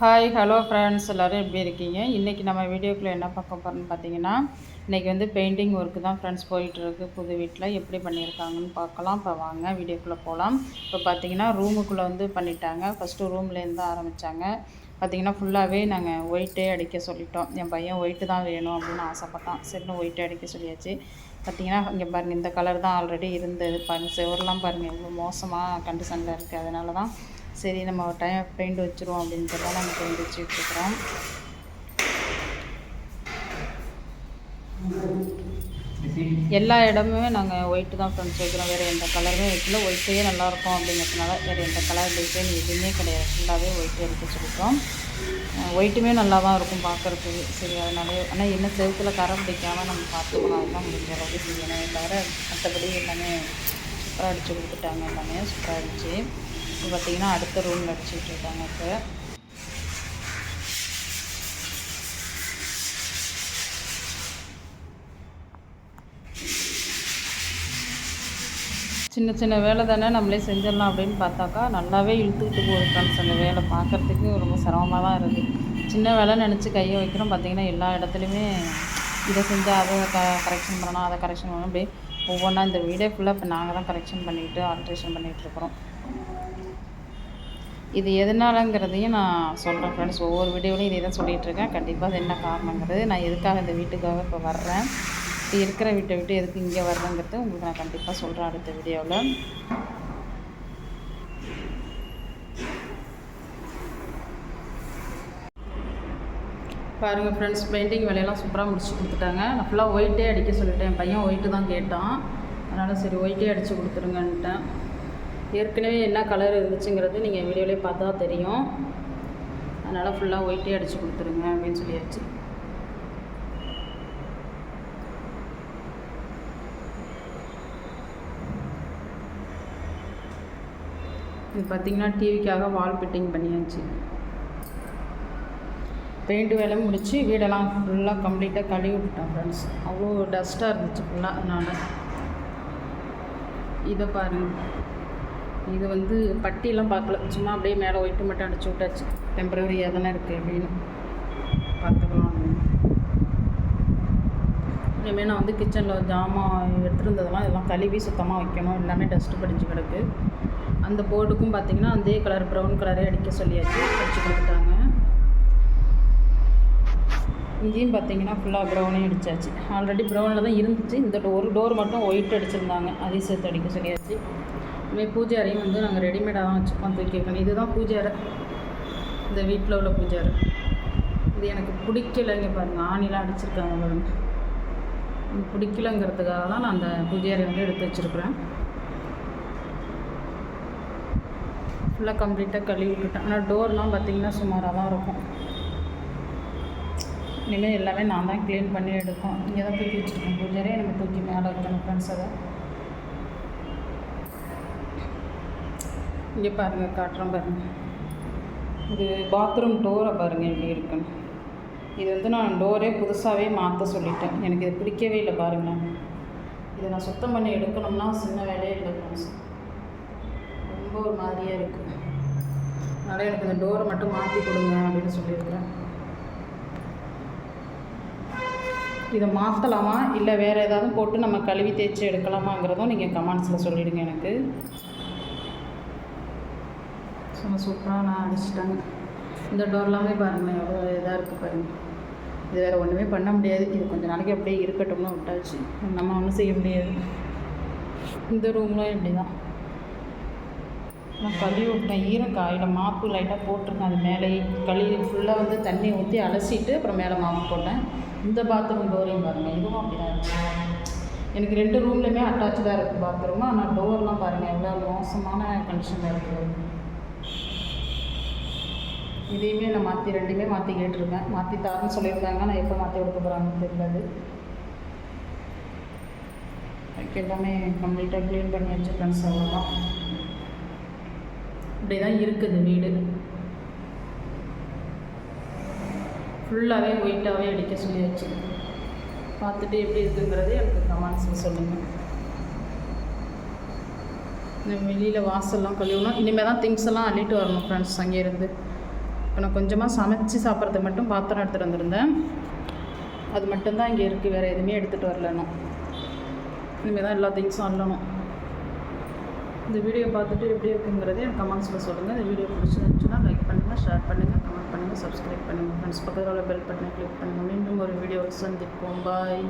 Hi hello friends எல்லோரும் எப்படி இருக்கீங்க? இன்றைக்கி நம்ம வீடியோக்குள்ளே என்ன பார்க்க போகிறோம்னு பார்த்தீங்கன்னா இன்றைக்கி வந்து பெயிண்டிங் ஒர்க்கு தான் ஃப்ரெண்ட்ஸ் போயிட்டுருக்கு புது வீட்டில் எப்படி பண்ணியிருக்காங்கன்னு பார்க்கலாம். இப்போ வாங்க வீடியோக்குள்ளே போகலாம் இப்போ பார்த்தீங்கன்னா ரூமுக்குள்ளே வந்து பண்ணிட்டாங்க. ஃபஸ்ட்டு ரூம்லேருந்து ஆரம்பித்தாங்க பார்த்தீங்கன்னா ஃபுல்லாகவே நாங்கள் ஒயிட்டே அடிக்க சொல்லிட்டோம். என் பையன் ஒயிட்டு தான் வேணும் அப்படின்னு ஆசைப்பட்டான். சரின்னு ஒயிட்டே அடிக்க சொல்லியாச்சு. பார்த்தீங்கன்னா இங்கே பாருங்கள் இந்த கலர் தான் ஆல்ரெடி இருந்தது. பாருங்கள் செவரெலாம் பாருங்கள் இவ்வளோ மோசமாக கண்டிஷனில் இருக்குது அதனால தான் சரி நம்ம ஒரு டைம் பெயிண்ட் வச்சுருவோம் அப்படின்ட்டு தான் நம்ம பெயிண்ட் வச்சுட்ருக்குறோம் எல்லா இடமுமே நாங்கள் ஒயிட்டு தான் ஃப்ரெண்ட்ஸ் வைக்கிறோம். வேறு எந்த கலருமே வைக்கல. ஒயிட்டே நல்லாயிருக்கும் அப்படிங்கிறதுனால வேறு எந்த கலர் டிசைன் எதுவுமே கிடையாது. ஃபுல்லாகவே ஒயிட்டே எடுக்க சொல்லிட்டோம் ஒயிட்டுமே நல்லா தான் இருக்கும் பார்க்குறதுக்கு சரி அதனாலே ஆனால் என்ன செவத்தில் கரை பிடிக்காமல் நம்ம பார்த்துக்கலாம். அதுதான் முடிஞ்ச அளவுக்கு செய்யணும். தவிர மற்றபடி எல்லாமே சூப்பராக அடித்து கொடுத்துட்டாங்க. எல்லாமே சூப்பராக அடித்து இப்போ பார்த்திங்கன்னா அடுத்த ரூமில் அடிச்சுட்டு இருக்காங்க இப்போ. சின்ன சின்ன வேலை தானே நம்மளே செஞ்சிடலாம் அப்படின்னு பார்த்தாக்கா நல்லாவே இழுத்துக்கிட்டு போகுது ஃப்ரெண்ட்ஸ் அந்த வேலை பார்க்குறதுக்கு ரொம்ப சிரமமாக தான் இருக்குது சின்ன வேலை நினச்சி கையை வைக்கிறோம் பார்த்திங்கன்னா எல்லா இடத்துலையுமே இதை செஞ்சால் அதை க கரெக்ஷன் பண்ணணும் அதை கரெக்ஷன் பண்ணணும். அப்படியே ஒவ்வொன்றா இந்த வீடே ஃபுல்லாக இப்போ நாங்கள் தான் கரெக்ஷன் பண்ணிவிட்டு ஆல்ட்ரேஷன் பண்ணிகிட்ருக்குறோம் இது எதனாலங்கிறதையும் நான் சொல்கிறேன் ஃப்ரெண்ட்ஸ் ஒவ்வொரு வீடியோலையும் இதே தான் சொல்லிகிட்ருக்கேன் கண்டிப்பாக அது என்ன காரணங்கிறது நான் எதுக்காக இந்த வீட்டுக்காக இப்போ வர்றேன்? இப்போ இருக்கிற வீட்டை விட்டு எதுக்கு இங்கே வர்றேங்கிறது உங்களுக்கு நான் கண்டிப்பாக சொல்கிறேன் அடுத்த வீடியோவில் பாருங்கள் ஃப்ரெண்ட்ஸ் பெயிண்டிங் வேலையெல்லாம் சூப்பராக முடிச்சு கொடுத்துட்டாங்க. நான் ஃபுல்லாக ஒயிட்டே அடிக்க சொல்லிட்டேன். என் பையன் ஒயிட்டு தான் கேட்டான். அதனால் சரி ஒயிட்டே அடித்து கொடுத்துருங்கன்ட்டேன் ஏற்கனவே என்ன கலர் இருந்துச்சுங்கிறது நீங்கள் வீடியோலேயே பார்த்தா தெரியும். அதனால் ஃபுல்லாக ஒயிட்டே அடித்து கொடுத்துருங்க அப்படின்னு சொல்லியாச்சு. இது பார்த்திங்கன்னா டிவிக்காக வால் ஃபிட்டிங் பண்ணியாச்சு. பெயிண்ட் வேலை முடித்து வீடெல்லாம் ஃபுல்லாக கம்ப்ளீட்டாக கழுவி விட்டுட்டேன் ஃப்ரெண்ட்ஸ் அவ்வளோ டஸ்ட்டாக இருந்துச்சு ஃபுல்லாக அதனால். இதை பாருங்கள் இது வந்து பட்டியெல்லாம் பார்க்கல. சும்மா அப்படியே மேலே ஒயிட்டு மட்டும் அடிச்சு விட்டாச்சு. டெம்பரவரியாக தானே இருக்குது அப்படின்னு பார்த்துக்கலாம். இனிமேல் நான் வந்து கிச்சனில் ஜாமான் எடுத்துருந்ததெல்லாம் இதெல்லாம் கழுவி சுத்தமாக வைக்கணும். எல்லாமே டஸ்ட்டு படிஞ்சு கிடக்கு. அந்த போர்டுக்கும் பார்த்திங்கன்னா அதே கலர் ப்ரௌன் கலரே அடிக்க சொல்லியாச்சு. அடிச்சு கொடுத்துட்டாங்க. இங்கேயும் பார்த்தீங்கன்னா ஃபுல்லாக ப்ரௌனே அடித்தாச்சு ஆல்ரெடி ப்ரௌனில் தான் இருந்துச்சு. இந்த ஒரு டோர் மட்டும் ஒயிட் அடிச்சிருந்தாங்க. அதையும் சேர்த்து அடிக்க சொல்லியாச்சு. இதுமாதிரி பூஜை அறையும் வந்து நாங்கள் ரெடிமேடாக தான் வச்சுப்போம் தூக்கி வைக்கணும் இதுதான் பூஜை அறை. இந்த வீட்டில் உள்ள பூஜை அறை. இது எனக்கு பிடிக்கலைங்க பாருங்கள் ஆணிலாம் அடிச்சிருக்காங்க பாருங்கள் பிடிக்கலங்கிறதுக்காக தான் நான் அந்த பூஜை அறை வந்து எடுத்து வச்சுருக்குறேன். ஃபுல்லாக கம்ப்ளீட்டாக கழுவி விட்டுட்டேன். ஆனால் டோர்லாம் பார்த்திங்கன்னா சுமாராக தான் இருக்கும். இனிமேல் எல்லாமே நான் தான் க்ளீன் பண்ணி எடுப்போம். இங்கே தான் தூக்கி வச்சுருக்கேன். பூஜரே நம்ம தூக்கி மேலே வைக்கணும் ஃப்ரெண்ட்ஸ் அதை. இங்கே பாருங்கள் காட்டுறோம் பாருங்கள் இது பாத்ரூம் டோரை பாருங்கள் எப்படி இருக்குன்னு. இது வந்து நான் டோரே புதுசாகவே மாற்ற சொல்லிட்டேன். எனக்கு இது பிடிக்கவே இல்லை பாருங்கள் இதை நான் சுத்தம் பண்ணி எடுக்கணும்னா சின்ன வேலையே இல்லை ஃப்ரெண்ட்ஸ் ரொம்ப ஒரு மாதிரியாக இருக்குது அதனால் எனக்கு இந்த டோரை மட்டும் மாற்றி கொடுங்க அப்படின்னு சொல்லியிருக்கிறேன். இதை மாற்றலாமா இல்லை வேறு ஏதாவது போட்டு நம்ம கழுவி தேய்ச்சி எடுக்கலாமாங்கிறதும் நீங்கள் கமெண்ட்ஸில் சொல்லிவிடுங்க எனக்கு. சும்மா சூப்பராக நான் அடிச்சிட்டாங்க. இந்த டோர்லாமே பாருங்கள் எவ்வளோ இதாக இருக்குது பாருங்கள் இது வேறு ஒன்றுமே பண்ண முடியாது. இது கொஞ்சம் நாளைக்கு அப்படியே இருக்கட்டும்னு விட்டாச்சு. நம்ம ஒன்றும் செய்ய முடியாது. இந்த ரூம்லாம் இப்படி தான் நான் கழுவி விட்டேன். ஈரம் காயில் மாப்பு லைட்டாக போட்டிருக்கேன் அது மேலே கழுவி ஃபுல்லாக வந்து தண்ணி ஊற்றி அலசிட்டு அப்புறம் மேலே மாப்பு போட்டேன். இந்த பாத்ரூம் டோரையும் பாருங்கள் இதுவும் அப்படி தான் இருக்குது எனக்கு ரெண்டு ரூம்லேயுமே அட்டாச்சாக இருக்குது பாத்ரூம் ஆனால் டோர்லாம் பாருங்கள் எவ்வளோ மோசமான கண்டிஷனில் இருக்குது இதையுமே நான் மாற்றி ரெண்டுமே மாற்றி கேட்டிருக்கேன். மாற்றி தாருன்னு சொல்லியிருந்தாங்க நான் எப்போ மாற்றி கொடுக்க போகிறாங்கன்னு தெரியாது. அதுக்கு எல்லாமே கம்ப்ளீட்டாக க்ளீன் பண்ணி வச்சு ஃப்ரெண்ட்ஸ் அவ்வளோதான் இப்படி தான் இருக்குது வீடு. ஃபுல்லாகவே ஒயிட்டாகவே அடிக்க சொல்லியாச்சு. பார்த்துட்டு எப்படி இருக்குங்கிறது எனக்கு கமெண்ட்ஸில் சொல்லுங்கள் இந்த வெளியில் வாசல்லாம் கழுவணும். இனிமேல் தான் திங்ஸ் எல்லாம் அள்ளிட்டு வரணும் ஃப்ரெண்ட்ஸ் அங்கேருந்து இப்போ நான் கொஞ்சமாக சமைச்சு சாப்பிட்றது மட்டும் பாத்திரம் எடுத்துகிட்டு வந்திருந்தேன். அது மட்டும்தான் இங்கே இருக்குது வேறு எதுவுமே எடுத்துகிட்டு வரல இனிமேல் தான் எல்லா திங்ஸும் அல்லணும் இந்த வீடியோ பார்த்துட்டு எப்படி இருக்குங்கிறதே எனக்கு கமெண்ட்ஸில் சொல்லுங்கள் இந்த வீடியோ பிடிச்சிருந்துச்சுன்னா லைக் பண்ணுங்கள் ஷேர் பண்ணுங்கள் கமெண்ட் பண்ணுங்கள் சப்ஸ்கிரைப் பண்ணுங்கள் ஃப்ரெண்ட்ஸ் பக்கத்தில் உள்ள பெல் பட்டனை கிளிக் பண்ணுங்கள் மீண்டும் ஒரு வீடியோவை சந்திப்போம். பாய்